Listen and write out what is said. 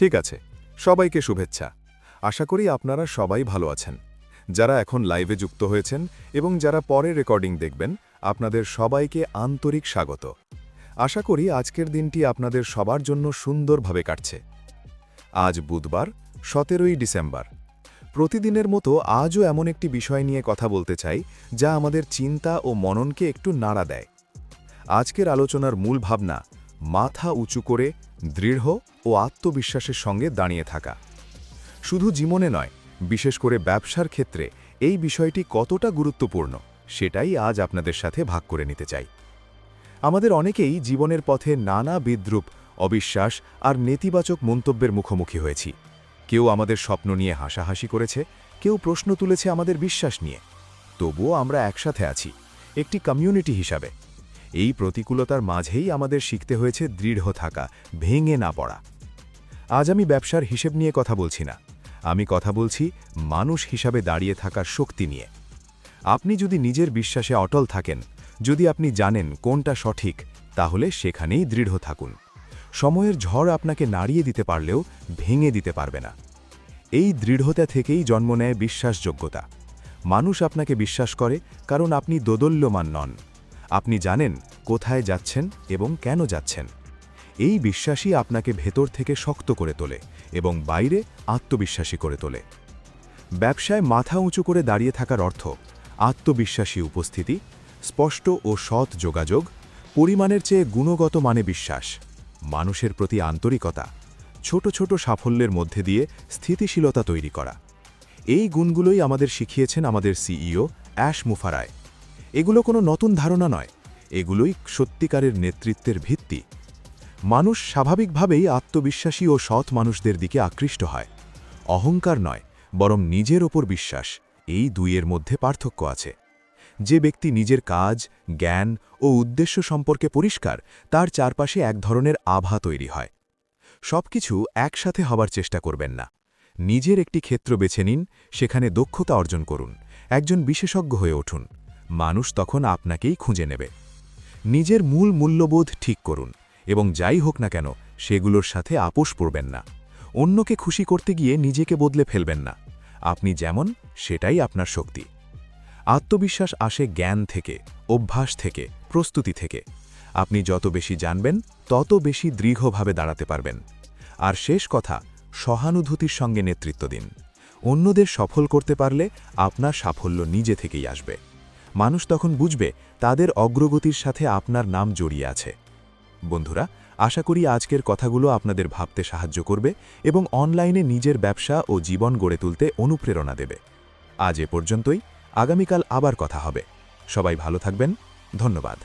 ঠিক আছে, সবাইকে শুভেচ্ছা। আশা করি আপনারা সবাই ভালো আছেন। যারা এখন লাইভে যুক্ত হয়েছেন এবং যারা পরে রেকর্ডিং দেখবেন, আপনাদের সবাইকে আন্তরিক স্বাগত। আশা করি আজকের দিনটি আপনাদের সবার জন্য সুন্দরভাবে কাটছে। আজ বুধবার, সতেরোই ডিসেম্বর। প্রতিদিনের মতো আজও এমন একটি বিষয় নিয়ে কথা বলতে চাই, যা আমাদের চিন্তা ও মননকে একটু নাড়া দেয়। আজকের আলোচনার মূল ভাবনা, মাথা উঁচু করে দৃঢ় ও আত্মবিশ্বাসের সঙ্গে দাঁড়িয়ে থাকা। শুধু জীবনে নয়, বিশেষ করে ব্যবসার ক্ষেত্রে এই বিষয়টি কতটা গুরুত্বপূর্ণ, সেটাই আজ আপনাদের সাথে ভাগ করে নিতে চাই। আমাদের অনেকেই জীবনের পথে নানা বিদ্রুপ, অবিশ্বাস আর নেতিবাচক মন্তব্যের মুখোমুখি হয়েছি। কেউ আমাদের স্বপ্ন নিয়ে হাসাহাসি করেছে, কেউ প্রশ্ন তুলেছে আমাদের বিশ্বাস নিয়ে। তবুও আমরা একসাথে আছি, একটি কমিউনিটি হিসাবে। এই প্রতিকূলতার মাঝেই আমাদের শিখতে হয়েছে দৃঢ় থাকা, ভেঙে না পড়া। আজ আমি ব্যবসার হিসেব নিয়ে কথা বলছি না। আমি কথা বলছি মানুষ হিসাবে দাঁড়িয়ে থাকার শক্তি নিয়ে। আপনি যদি নিজের বিশ্বাসে অটল থাকেন, যদি আপনি জানেন কোনটা সঠিক, তাহলে সেখানেই দৃঢ় থাকুন। সময়ের ঝড় আপনাকে নাড়িয়ে দিতে পারলেও ভেঙে দিতে পারবে না। এই দৃঢ়তা থেকেই জন্ম নেয় বিশ্বাসযোগ্যতা। মানুষ আপনাকে বিশ্বাস করে কারণ আপনি দোদল্যমান নন। আপনি জানেন কোথায় যাচ্ছেন এবং কেন যাচ্ছেন। এই বিশ্বাসই আপনাকে ভেতর থেকে শক্ত করে তোলে এবং বাইরে আত্মবিশ্বাসী করে তোলে। ব্যবসায় মাথা উঁচু করে দাঁড়িয়ে থাকার অর্থ আত্মবিশ্বাসী উপস্থিতি, স্পষ্ট ও সৎ যোগাযোগ, পরিমাণের চেয়ে গুণগত মানে বিশ্বাস, মানুষের প্রতি আন্তরিকতা, ছোট ছোট সাফল্যের মধ্যে দিয়ে স্থিতিশীলতা তৈরি করা। এই গুণগুলোই আমাদের শিখিয়েছেন আমাদের সিইও অ্যাশ মুফারায়। এগুলো কোনো নতুন ধারণা নয়। এগুলোই সত্যিকারের নেতৃত্বের ভিত্তি। মানুষ স্বাভাবিকভাবেই আত্মবিশ্বাসী ও সৎ মানুষদের দিকে আকৃষ্ট হয়। অহংকার নয়, বরং নিজের ওপর বিশ্বাস, এই দুইয়ের মধ্যে পার্থক্য আছে। যে ব্যক্তি নিজের কাজ, জ্ঞান ও উদ্দেশ্য সম্পর্কে পরিষ্কার, তার চারপাশে এক ধরনের আভা তৈরি হয়। সবকিছু একসাথে হবার চেষ্টা করবেন না। নিজের একটি ক্ষেত্র বেছে নিন, সেখানে দক্ষতা অর্জন করুন, একজন বিশেষজ্ঞ হয়ে উঠুন। মানুষ তখন আপনাকেই খুঁজে নেবে। নিজের মূল মূল্যবোধ ঠিক করুন এবং যাই হোক না কেন, সেগুলোর সাথে আপোষ পড়বেন না। অন্যকে খুশি করতে গিয়ে নিজেকে বদলে ফেলবেন না। আপনি যেমন, সেটাই আপনার শক্তি। আত্মবিশ্বাস আসে জ্ঞান থেকে, অভ্যাস থেকে, প্রস্তুতি থেকে। আপনি যত বেশি জানবেন, তত বেশি দৃঢ়ভাবে দাঁড়াতে পারবেন। আর শেষ কথা, সহানুভূতির সঙ্গে নেতৃত্ব দিন। অন্যদের সফল করতে পারলে আপনার সাফল্য নিজে থেকেই আসবে। মানুষ তখন বুঝবে তাদের অগ্রগতির সাথে আপনার নাম জড়িয়ে আছে। বন্ধুরা, আশা করি আজকের কথাগুলো আপনাদের ভাবতে সাহায্য করবে এবং অনলাইনে নিজের ব্যবসা ও জীবন গড়ে তুলতে অনুপ্রেরণা দেবে। আজ এ পর্যন্তই। আগামীকাল আবার কথা হবে। সবাই ভালো থাকবেন। ধন্যবাদ।